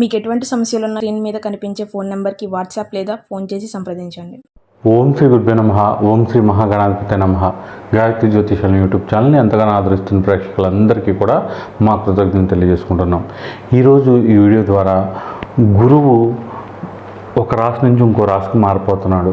మీకు ఎటువంటి సమస్యలు ఉన్న స్క్రీన్ మీద కనిపించే ఫోన్ నెంబర్కి వాట్సాప్ లేదా ఫోన్ చేసి సంప్రదించండి. ఓం శ్రీ గురుభ్యో నమ ఓం శ్రీ మహాగణాధిపతి నమ. గాయత్రి జ్యోతిషాల యూట్యూబ్ ఛానల్ని ఎంతగానో ఆదరిస్తున్న ప్రేక్షకులందరికీ కూడా మా కృతజ్ఞతలు తెలియజేసుకుంటున్నాం. ఈరోజు ఈ వీడియో ద్వారా గురువు ఒక రాశి నుంచి ఇంకో రాశికి మారిపోతున్నాడు.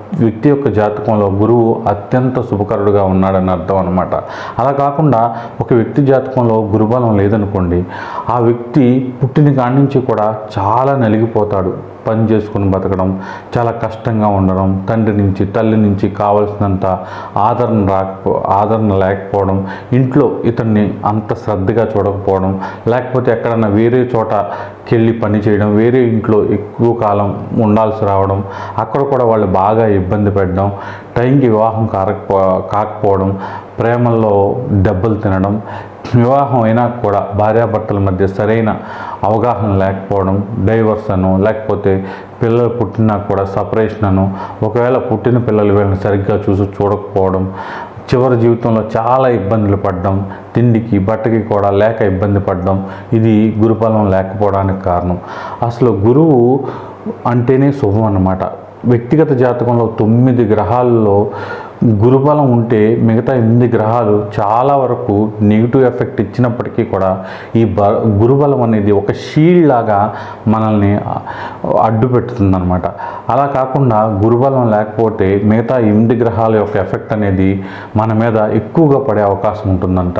వ్యక్తి యొక్క జాతకంలో గురువు అత్యంత శుభకరుడుగా ఉన్నాడని అర్థం అనమాట అలా కాకుండా ఒక వ్యక్తి జాతకంలో గురుబలం లేదనుకోండి ఆ వ్యక్తి పుట్టిన కాడి నుంచి కూడా చాలా నలిగిపోతాడు. పని చేసుకుని బతకడం చాలా కష్టంగా ఉండడం తండ్రి నుంచి తల్లి నుంచి కావలసినంత ఆదరణ రాకపో ఆదరణ లేకపోవడం ఇంట్లో ఇతన్ని అంత శ్రద్ధగా చూడకపోవడం లేకపోతే ఎక్కడన్నా వేరే చోటకి వెళ్ళి పని చేయడం వేరే ఇంట్లో ఎక్కువ కాలం ఉండాల్సి రావడం అక్కడ కూడా వాళ్ళు బాగా ఇబ్బంది పెట్టడం టైంకి వివాహం కారకపో కాకపోవడం ప్రేమల్లో దెబ్బలు తినడం వివాహం అయినా కూడా భార్యాభర్తల మధ్య సరైన అవగాహన లేకపోవడం డైవర్స్ అను లేకపోతే పిల్లలు పుట్టినా కూడా సపరేషన్ అను ఒకవేళ పుట్టిన పిల్లలు వీళ్ళని సరిగ్గా చూసి చూడకపోవడం చివరి జీవితంలో చాలా ఇబ్బందులు పడడం తిండికి బట్టకి కూడా లేక ఇబ్బంది పడడం ఇది గురుపాలం లేకపోవడానికి కారణం. అసలు గురువు అంటేనే శుభం అన్నమాట. వ్యక్తిగత జాతకంలో తొమ్మిది గ్రహాల్లో గురుబలం ఉంటే మిగతా ఎనిమిది గ్రహాలు చాలా వరకు నెగిటివ్ ఎఫెక్ట్ ఇచ్చినప్పటికీ కూడా ఈ బ గురుబలం అనేది ఒక షీల్డ్ లాగా మనల్ని అడ్డు పెడుతుందన్నమాట. అలా కాకుండా గురుబలం లేకపోతే మిగతా ఎనిమిది గ్రహాల యొక్క ఎఫెక్ట్ అనేది మన మీద ఎక్కువగా పడే అవకాశం ఉంటుందంట.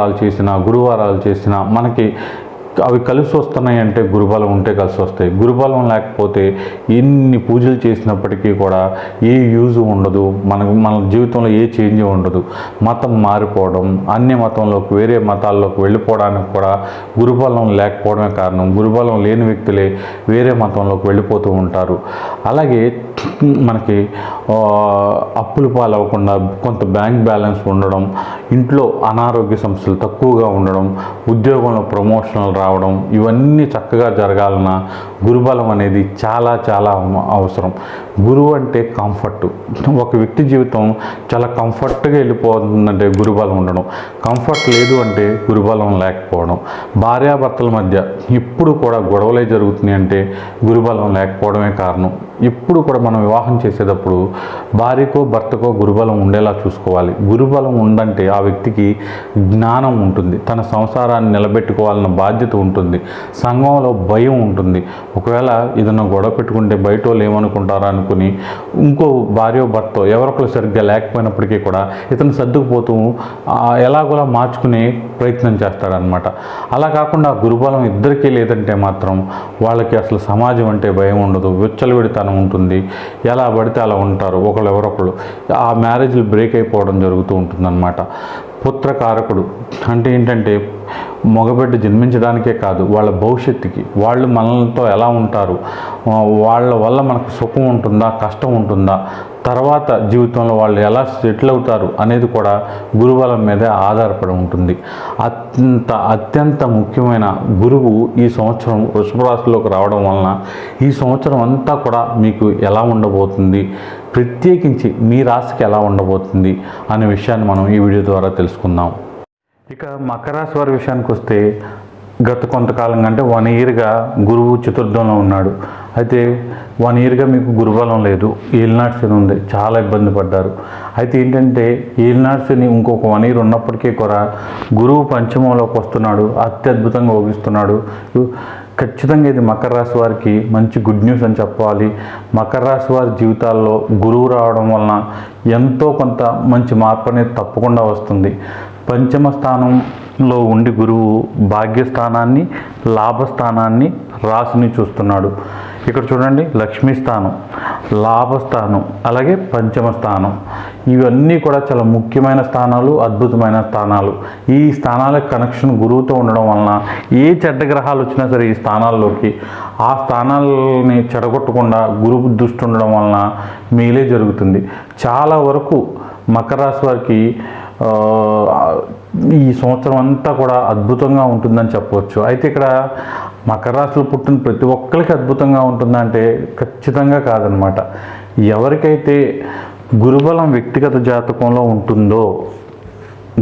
సోమవారాలు చేసినా గురువారాలు చేసినా మనకి అవి కలిసి వస్తున్నాయి అంటే గురుబలం ఉంటే కలిసి వస్తాయి. గురుబలం లేకపోతే ఎన్ని పూజలు చేసినప్పటికీ కూడా ఏ యూజ్ ఉండదు. మనకు మన జీవితంలో ఏ చేంజ్ ఉండదు. మతం మారిపోవడం అన్య మతంలోకి వేరే మతాల్లోకి వెళ్ళిపోవడానికి కూడా గురుబలం లేకపోవడమే కారణం. గురుబలం లేని వ్యక్తులే వేరే మతంలోకి వెళ్ళిపోతూ ఉంటారు. అలాగే మనకి అప్పులు అప్పుల పాలవ్వకుండా కొంత బ్యాంక్ బ్యాలెన్స్ ఉండడం ఇంట్లో అనారోగ్య సమస్యలు తక్కువగా ఉండడం ఉద్యోగంలో ప్రమోషన్లు రావడం ఇవన్నీ చక్కగా జరగాలన్నా గురుబలం అనేది చాలా చాలా అవసరం. గురువు అంటే కంఫర్ట్ ఒక వ్యక్తి జీవితం చాలా కంఫర్ట్గా వెళ్ళిపోతుందంటే గురుబలం ఉండడం. కంఫర్ట్ లేదు అంటే గురుబలం లేకపోవడం. భార్యాభర్తల మధ్య ఇప్పుడు కూడా గొడవలే జరుగుతున్నాయి అంటే గురుబలం లేకపోవడమే కారణం. ఇప్పుడు కూడా మనం వివాహం చేసేటప్పుడు భార్యకో భర్తకో గురుబలం ఉండేలా చూసుకోవాలి. గురుబలం ఉందంటే ఆ వ్యక్తికి జ్ఞానం ఉంటుంది. తన సంసారాన్ని నిలబెట్టుకోవాలన్న బాధ్యత ఉంటుంది. సంఘంలో భయం ఉంటుంది. ఒకవేళ ఏదైనా గొడవ పెట్టుకుంటే బయట వాళ్ళు ఏమనుకుంటారా అనుకుని ఇంకో భార్య భర్త ఎవరొకరు సరిగ్గా లేకపోయినప్పటికీ కూడా ఇతను సర్దుకుపోతూ ఎలాగోలా మార్చుకునే ప్రయత్నం చేస్తాడనమాట అలా కాకుండా గురుబలం ఇద్దరికీ లేదంటే మాత్రం వాళ్ళకి అసలు సమాజం అంటే భయం ఉండదు. విచ్చలవిడితనం ఉంటుంది. ఎలా పడితే అలా ఉంటారు ఒకళ్ళు ఎవరొకళ్ళు ఆ మ్యారేజ్లు బ్రేక్ అయిపోవడం జరుగుతూ ఉంటుందన్నమాట. పుత్రకారకుడు. అంటే ఏంటంటే మగబిడ్డ జన్మించడానికే కాదు వాళ్ళ భవిష్యత్తుకి. వాళ్ళు మనలతో ఎలా ఉంటారు? వాళ్ళ వల్ల మనకు సుఖం ఉంటుందా కష్టం ఉంటుందా? తర్వాత జీవితంలో వాళ్ళు ఎలా సెటిల్ అవుతారు అనేది కూడా గురుబలం మీదే ఆధారపడి ఉంటుంది. అత్యంత అత్యంత ముఖ్యమైన గురువు ఈ సంవత్సరం వృషభ రాశిలోకి రావడం వలన ఈ సంవత్సరం అంతా కూడా మీకు ఎలా ఉండబోతుంది? ప్రత్యేకించి మీ రాశికి ఎలా ఉండబోతుంది అనే విషయాన్ని మనం ఈ వీడియో ద్వారా తెలుసుకుందాం. ఇక మకర రాశి వారి విషయానికి వస్తే గత కొంతకాలంగా అంటే వన్ ఇయర్గా గురువు చతుర్థంలో ఉన్నాడు. అయితే వన్ ఇయర్గా మీకు గురుబలం లేదు ఏలినాటి శని ఉంది చాలా ఇబ్బంది పడ్డారు. అయితే ఏంటంటే ఏలినాటి శని ఇంకొక వన్ ఇయర్ ఉన్నప్పటికీ కూడా గురువు పంచమంలోకి వస్తున్నాడు అత్యద్భుతంగా ఊగిస్తున్నాడు ఖచ్చితంగా ఇది మకర రాశి వారికి మంచి గుడ్ న్యూస్ అని చెప్పాలి. మకర రాశి వారి జీవితాల్లో గురువు రావడం వలన ఎంతో కొంత మంచి మార్పు అనేది తప్పకుండా వస్తుంది. పంచమ స్థానంలో ఉండి గురువు భాగ్యస్థానాన్ని లాభస్థానాన్ని రాశిని చూస్తున్నాడు. ఇక్కడ చూడండి లక్ష్మీ స్థానం లాభస్థానం అలాగే పంచమ స్థానం. ఇవన్నీ కూడా చాలా ముఖ్యమైన స్థానాలు అద్భుతమైన స్థానాలు. ఈ స్థానాల కనెక్షన్ గురువుతో ఉండడం వలన ఏ చెడ్డ గ్రహాలు వచ్చినా సరే ఈ స్థానాల్లోకి ఆ స్థానాలని చెడగొట్టకుండా గురువు దృష్టి ఉండడం వలన మేలే జరుగుతుంది. చాలా వరకు మకర రాశి వారికి ఈ సంవత్సరం అంతా కూడా అద్భుతంగా ఉంటుందని చెప్పవచ్చు. అయితే ఇక్కడ మకర రాశిలో పుట్టిన ప్రతి ఒక్కరికి అద్భుతంగా ఉంటుందంటే ఖచ్చితంగా కాదనమాట. ఎవరికైతే గురుబలం వ్యక్తిగత జాతకంలో ఉంటుందో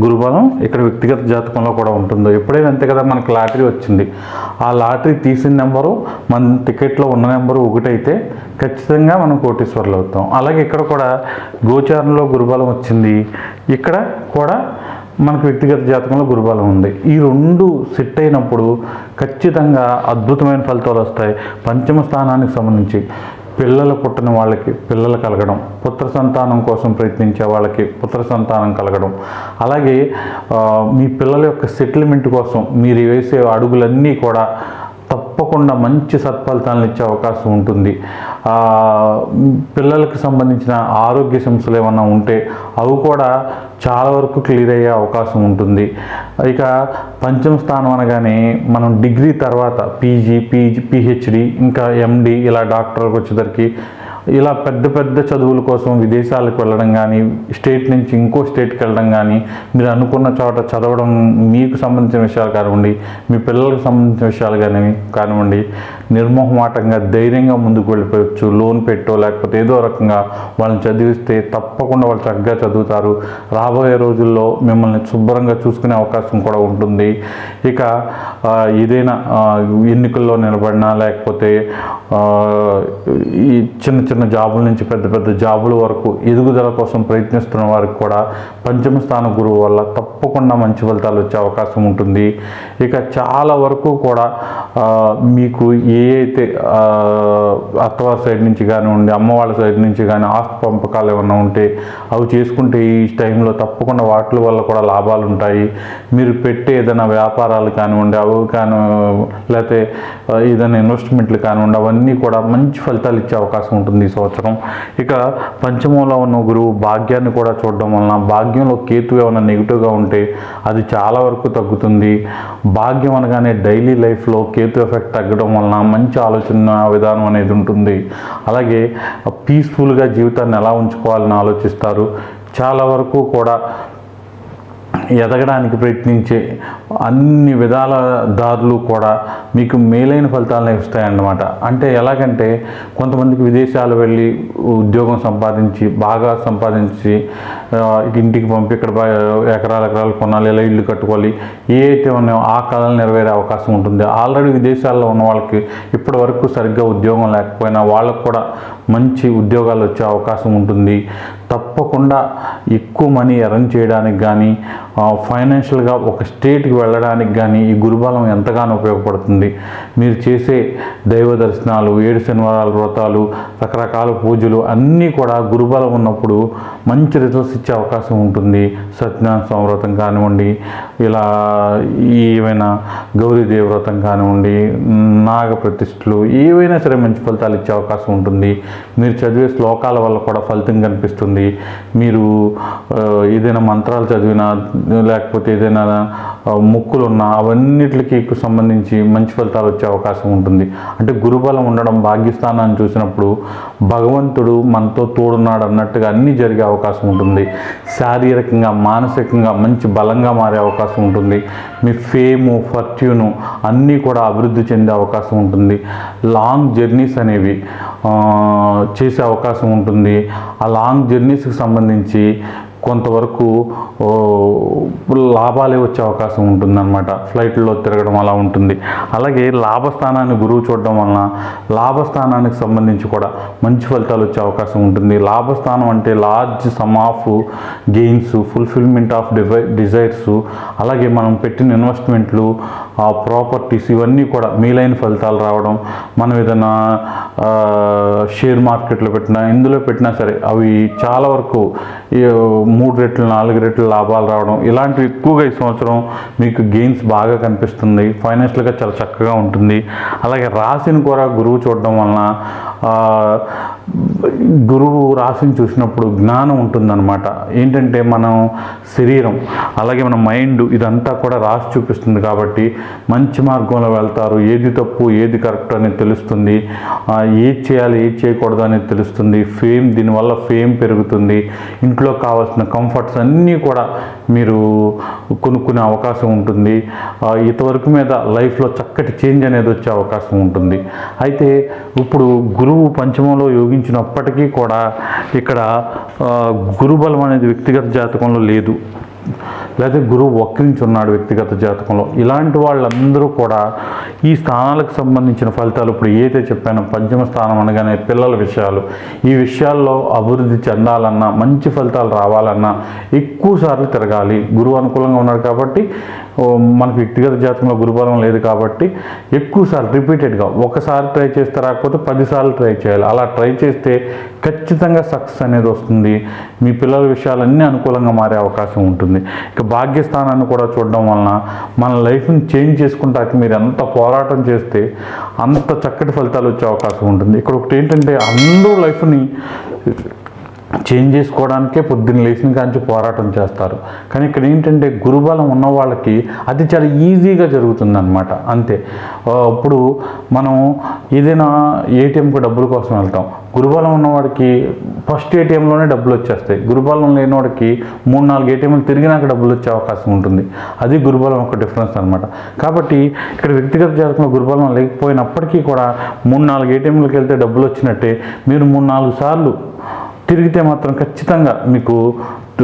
గురుబలం ఇక్కడ వ్యక్తిగత జాతకంలో కూడా ఉంటుందో ఎప్పుడైనా అంతే కదా మనకి లాటరీ వచ్చింది. ఆ లాటరీ తీసిన నెంబరు మన టికెట్లో ఉన్న నెంబరు ఒకటైతే ఖచ్చితంగా మనం కోటీశ్వర్లు అవుతాం. అలాగే ఇక్కడ కూడా గోచారంలో గురుబలం వచ్చింది. ఇక్కడ కూడా మనకు వ్యక్తిగత జాతకంలో గురుబలం ఉంది. ఈ రెండు సెట్ అయినప్పుడు ఖచ్చితంగా అద్భుతమైన ఫలితాలు వస్తాయి. పంచమ స్థానానికి సంబంధించి పిల్లలు పుట్టిన వాళ్ళకి పిల్లలు కలగడం పుత్ర సంతానం కోసం ప్రయత్నించే వాళ్ళకి పుత్ర సంతానం కలగడం. అలాగే మీ పిల్లల యొక్క సెటిల్మెంట్ కోసం మీరు వేసే అడుగులన్నీ కూడా తప్పకుండా మంచి సత్ఫలితాలను ఇచ్చే అవకాశం ఉంటుంది. పిల్లలకు సంబంధించిన ఆరోగ్య సమస్యలు ఏమైనా ఉంటే అవి కూడా చాలా వరకు క్లియర్ అయ్యే అవకాశం ఉంటుంది. ఇక పంచమ స్థానం అనగానే మనం డిగ్రీ తర్వాత పీజీ పీజీ పిహెచ్డి ఇంకా ఎండి ఇలా డాక్టర్కి వచ్చేసరికి ఇలా పెద్ద పెద్ద చదువుల కోసం విదేశాలకు వెళ్ళడం కానీ స్టేట్ నుంచి ఇంకో స్టేట్కి వెళ్ళడం కానీ మీరు అనుకున్న చోట చదవడం మీకు సంబంధించిన విషయాలు కానివ్వండి మీ పిల్లలకు సంబంధించిన విషయాలు కానీ కానివ్వండి నిర్మోహమాటంగా ధైర్యంగా ముందుకు వెళ్ళిపోవచ్చు. లోన్ పెట్టో లేకపోతే ఏదో రకంగా వాళ్ళని చదివిస్తే తప్పకుండా వాళ్ళు చక్కగా చదువుతారు. రాబోయే రోజుల్లో మిమ్మల్ని శుభ్రంగా చూసుకునే అవకాశం కూడా ఉంటుంది. ఇక ఏదైనా ఎన్నికల్లో నిలబడినా లేకపోతే ఈ చిన్న చిన్న జాబుల నుంచి పెద్ద పెద్ద జాబుల వరకు ఎదుగుదల కోసం ప్రయత్నిస్తున్న వారికి కూడా పంచమ స్థాన గురువు వల్ల తప్పకుండా మంచి ఫలితాలు వచ్చే అవకాశం ఉంటుంది. ఇక చాలా వరకు కూడా మీకు ఏ అయితే అత్తవారి సైడ్ నుంచి కానివ్వండి అమ్మ వాళ్ళ సైడ్ నుంచి కానీ ఆస్తి పంపకాలు ఏమైనా ఉంటే అవి చేసుకుంటే ఈ టైంలో తప్పకుండా వాటి వల్ల కూడా లాభాలు ఉంటాయి. మీరు పెట్టే ఏదైనా వ్యాపారాలు కానివ్వండి అవి కాని లేకపోతే ఏదైనా ఇన్వెస్ట్మెంట్లు కానివ్వండి అవన్నీ కూడా మంచి ఫలితాలు ఇచ్చే అవకాశం ఉంటుంది ఈ సంవత్సరం. ఇక పంచమంలో ఉన్న గురువు భాగ్యాన్ని కూడా చూడడం వలన భాగ్యంలో కేతు ఏమైనా నెగిటివ్గా ఉంటే అది చాలా వరకు తగ్గుతుంది. భాగ్యం అనగానే డైలీ లైఫ్లో కేతు ఎఫెక్ట్ తగ్గడం వలన మంచి ఆలోచన విధానం అనేది ఉంటుంది. అలాగే పీస్ఫుల్గా జీవితాన్ని ఎలా ఉంచుకోవాలని ఆలోచిస్తారు. చాలా వరకు కూడా ఎదగడానికి ప్రయత్నించే అన్ని విధాల దారులు కూడా మీకు మేలైన ఫలితాలను ఇస్తాయన్నమాట అంటే ఎలాగంటే కొంతమందికి విదేశాలు వెళ్ళి ఉద్యోగం సంపాదించి బాగా సంపాదించి ఇంటికి పంపి ఇక్కడ ఎకరాల ఎకరాలు ఎకరాలు కొనాలి ఇలా ఇల్లు కట్టుకోవాలి ఏ అయితే ఉన్నాయో ఆ కళలు నెరవేరే అవకాశం ఉంటుంది. ఆల్రెడీ విదేశాల్లో ఉన్న వాళ్ళకి ఇప్పటి వరకు సరిగ్గా ఉద్యోగం లేకపోయినా వాళ్ళకు కూడా మంచి ఉద్యోగాలు వచ్చే అవకాశం ఉంటుంది. తప్పకుండా ఎక్కువ మనీ ఎర్న్ చేయడానికి కానీ ఫైనాన్షియల్గా ఒక స్టేట్కి వెళ్ళడానికి కానీ ఈ గురుబలం ఎంతగానో ఉపయోగపడుతుంది. ఉంది మీరు చేసే దైవ దర్శనాలు ఏడు శనివారాల వ్రతాలు రకరకాల పూజలు అన్నీ కూడా గురుబలం ఉన్నప్పుడు మంచి రిజల్ట్స్ ఇచ్చే అవకాశం ఉంటుంది. సత్యనారాయణ స్వామి వ్రతం కానివ్వండి ఇలా ఏవైనా గౌరీదేవి వ్రతం కానివ్వండి నాగ ప్రతిష్ఠలు ఏవైనా సరే మంచి ఫలితాలు ఇచ్చే అవకాశం ఉంటుంది. మీరు చదివే శ్లోకాల వల్ల కూడా ఫలితం కనిపిస్తుంది. మీరు ఏదైనా మంత్రాలు చదివినా లేకపోతే ఏదైనా ఆ, ఉన్నా అవన్నిటికి సంబంధించి మంచి ఫలితాలు వచ్చే అవకాశం ఉంటుంది. అంటే గురుబలం ఉండడం భాగ్యస్థానాన్ని చూసినప్పుడు భగవంతుడు మనతో తోడున్నాడు అన్నట్టుగా అన్నీ జరిగే అవకాశం ఉంటుంది. శారీరకంగా మానసికంగా మంచి బలంగా మారే అవకాశం ఉంటుంది. మీ ఫేము ఫర్చ్యూను అన్నీ కూడా అభివృద్ధి చెందే అవకాశం ఉంటుంది. లాంగ్ జర్నీస్ అనేవి చేసే అవకాశం ఉంటుంది. ఆ లాంగ్ జర్నీస్కి సంబంధించి కొంతవరకు లాభాలే వచ్చే అవకాశం ఉంటుందన్నమాట. ఫ్లైట్లో తిరగడం అలా ఉంటుంది. అలాగే లాభస్థానాన్ని గురువు చూడడం వలన లాభస్థానానికి సంబంధించి కూడా మంచి ఫలితాలు వచ్చే అవకాశం ఉంటుంది. లాభస్థానం అంటే large sum of gains fulfilment of DY desires అలాగే మనం పెట్టిన ఇన్వెస్ట్మెంట్లు ఆ ప్రాపర్టీస్ ఇవన్నీ కూడా మేలైన ఫలితాలు రావడం మనం ఏదైనా షేర్ మార్కెట్లో పెట్టినా ఇందులో పెట్టినా సరే అవి చాలా వరకు మూడు రెట్లు నాలుగు రెట్లు లాభాలు రావడం ఇలాంటివి ఎక్కువగా ఈ సంవత్సరం మీకు గెయిన్స్ బాగా కనిపిస్తుంది. ఫైనాన్షియల్గా చాలా చక్కగా ఉంటుంది. అలాగే రాశిని కూడా గురువు చూడడం వలన గురువు రాశిని చూసినప్పుడు జ్ఞానం ఉంటుందన్నమాట. ఏంటంటే మనం శరీరం అలాగే మన మైండ్ ఇదంతా కూడా రాసి చూపిస్తుంది కాబట్టి మంచి మార్గంలో వెళ్తారు. ఏది తప్పు ఏది కరెక్ట్ అనేది తెలుస్తుంది. ఏది చేయాలి ఏది చేయకూడదు అనేది తెలుస్తుంది. ఫేమ్ దీనివల్ల ఫేమ్ పెరుగుతుంది. ఇంట్లో కావాల్సిన కంఫర్ట్స్ అన్నీ కూడా మీరు కొనుక్కునే అవకాశం ఉంటుంది. ఇంతవరకు మీద లైఫ్లో చక్కటి చేంజ్ అనేది వచ్చే అవకాశం ఉంటుంది. అయితే ఇప్పుడు గురువు పంచమంలో యోగించినప్పటికీ కూడా ఇక్కడ గురుబలం అనేది వ్యక్తిగత జాతకంలో లేదు. లేదా గురువు వక్రించి ఉన్నాడు వ్యక్తిగత జాతకంలో. ఇలాంటి వాళ్ళందరూ కూడా ఈ స్థానాలకు సంబంధించిన ఫలితాలు ఇప్పుడు ఏదైతే చెప్పానో పంచమ స్థానం అనగానే పిల్లల విషయాలు ఈ విషయాల్లో అభివృద్ధి చెందాలన్నా మంచి ఫలితాలు రావాలన్నా ఎక్కువ సార్లు తిరగాలి. గురువు అనుకూలంగా ఉన్నాడు కాబట్టి మనకు వ్యక్తిగత జాతకంలో గురుబలం లేదు కాబట్టి ఎక్కువసార్లు రిపీటెడ్గా ఒకసారి ట్రై చేస్తే రాకపోతే పదిసార్లు ట్రై చేయాలి. అలా ట్రై చేస్తే ఖచ్చితంగా సక్సెస్ అనేది వస్తుంది. మీ పిల్లల విషయాలన్నీ అనుకూలంగా మారే అవకాశం ఉంటుంది. ఇక భాగ్యస్థానాన్ని కూడా చూడడం వలన మన లైఫ్ని చేంజ్ చేసుకుంటాక మీరు ఎంత పోరాటం చేస్తే అంత చక్కటి ఫలితాలు వచ్చే అవకాశం ఉంటుంది. ఇక్కడ ఒకటి ఏంటంటే అందరూ లైఫ్ని చేంజ్ చేసుకోవడానికే పొద్దున్న లేచిన కాంచి పోరాటం చేస్తారు. కానీ ఇక్కడ ఏంటంటే గురుబలం ఉన్న వాళ్ళకి అది చాలా ఈజీగా జరుగుతుందన్నమాట. అంతే. ఇప్పుడు మనం ఏదైనా ఏటీఎంకి డబ్బుల కోసం వెళ్తాం. గురుబలం ఉన్నవాడికి ఫస్ట్ ఏటీఎంలోనే డబ్బులు వచ్చేస్తాయి. గురుబలం లేనివాడికి మూడు నాలుగు ఏటీఎంలు తిరిగినాక డబ్బులు వచ్చే అవకాశం ఉంటుంది. అది గురుబలం ఒక డిఫరెన్స్ అనమాట కాబట్టి ఇక్కడ వ్యక్తిగత జాతకంలో గురుబలం లేకపోయినప్పటికీ కూడా మూడు నాలుగు ఏటీఎంలకు వెళ్తే డబ్బులు వచ్చినట్టే మీరు మూడు నాలుగు సార్లు తిరిగితే మాత్రం ఖచ్చితంగా మీకు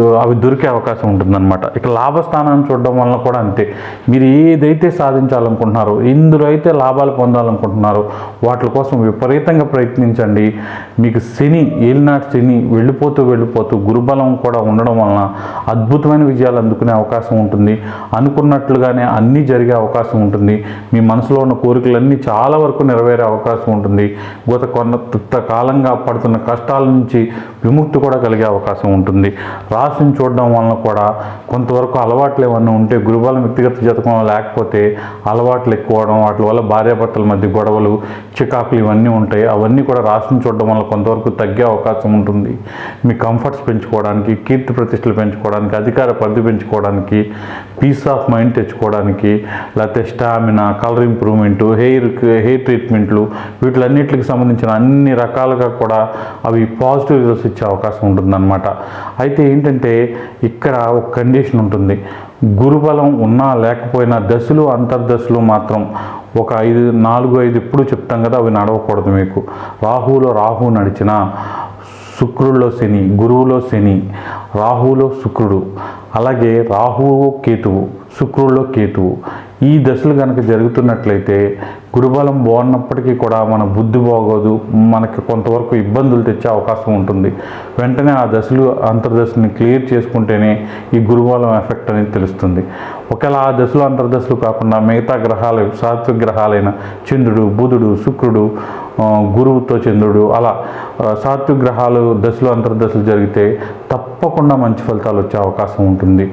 అవి దొరికే అవకాశం ఉంటుందన్నమాట. ఇక లాభస్థానాన్ని చూడడం వలన కూడా అంతే. మీరు ఏదైతే సాధించాలనుకుంటున్నారో ఇందులో అయితే లాభాలు పొందాలనుకుంటున్నారో వాటి కోసం విపరీతంగా ప్రయత్నించండి. మీకు శని ఏలినాటి శని వెళ్ళిపోతూ వెళ్ళిపోతూ గురుబలం కూడా ఉండడం వలన అద్భుతమైన విజయాలు అందుకునే అవకాశం ఉంటుంది. అనుకున్నట్లుగానే అన్నీ జరిగే అవకాశం ఉంటుంది. మీ మనసులో ఉన్న కోరికలన్నీ చాలా వరకు నెరవేరే అవకాశం ఉంటుంది. గత కొంత కాలంగా పడుతున్న కష్టాల నుంచి విముక్తి కూడా కలిగే అవకాశం ఉంటుంది. రాశిని చూడడం వలన కూడా కొంతవరకు అలవాట్లు ఏమన్నా ఉంటే గురుబలం వ్యక్తిగత జతకం లేకపోతే అలవాట్లు ఎక్కువడం వాటి వల్ల భార్యాభర్తల మధ్య గొడవలు చికాకులు ఇవన్నీ ఉంటాయి. అవన్నీ కూడా రాశిని చూడడం వల్ల కొంతవరకు తగ్గే అవకాశం ఉంటుంది. మీ కంఫర్ట్స్ పెంచుకోవడానికి కీర్తి ప్రతిష్టలు పెంచుకోవడానికి అధికార పరిధి పెంచుకోవడానికి పీస్ ఆఫ్ మైండ్ తెచ్చుకోవడానికి లేకపోతే stamina colour improvement hair hair ట్రీట్మెంట్లు వీటిలన్నిటికి సంబంధించిన అన్ని రకాలుగా కూడా అవి పాజిటివ్ రిజల్ట్స్ ఇచ్చే అవకాశం ఉంటుందన్నమాట. అయితే ఏంటంటే ఇక్కడ ఒక కండిషన్ ఉంటుంది. గురుబలం ఉన్నా లేకపోయినా దశలు అంతర్దశలు మాత్రం ఒక ఐదు నాలుగు ఐదు ఎప్పుడు చెప్తాం కదా అవి నడవకూడదు మీకు. రాహులో రాహు నడిచిన శుక్రుల్లో శని గురువులో శని రాహులో శుక్రుడు అలాగే రాహువు కేతువు. శుక్రుల్లో కేతువు. ఈ దశలు కనుక జరుగుతున్నట్లయితే గురుబలం బాగున్నప్పటికీ కూడా మన బుద్ధి బాగోదు మనకి కొంతవరకు ఇబ్బందులు తెచ్చే అవకాశం ఉంటుంది. వెంటనే ఆ దశలు అంతర్దశని క్లియర్ చేసుకుంటేనే ఈ గురుబలం ఎఫెక్ట్ అనేది తెలుస్తుంది. ఒకవేళ ఆ దశలు అంతర్దశలు కాకుండా మిగతా గ్రహాలు సాత్విక గ్రహాలైన చంద్రుడు బుధుడు శుక్రుడు గురువుతో చంద్రుడు అలా సాత్విక గ్రహాలు దశలు అంతర్దశలు జరిగితే తప్పకుండా మంచి ఫలితాలు వచ్చే అవకాశం ఉంటుంది.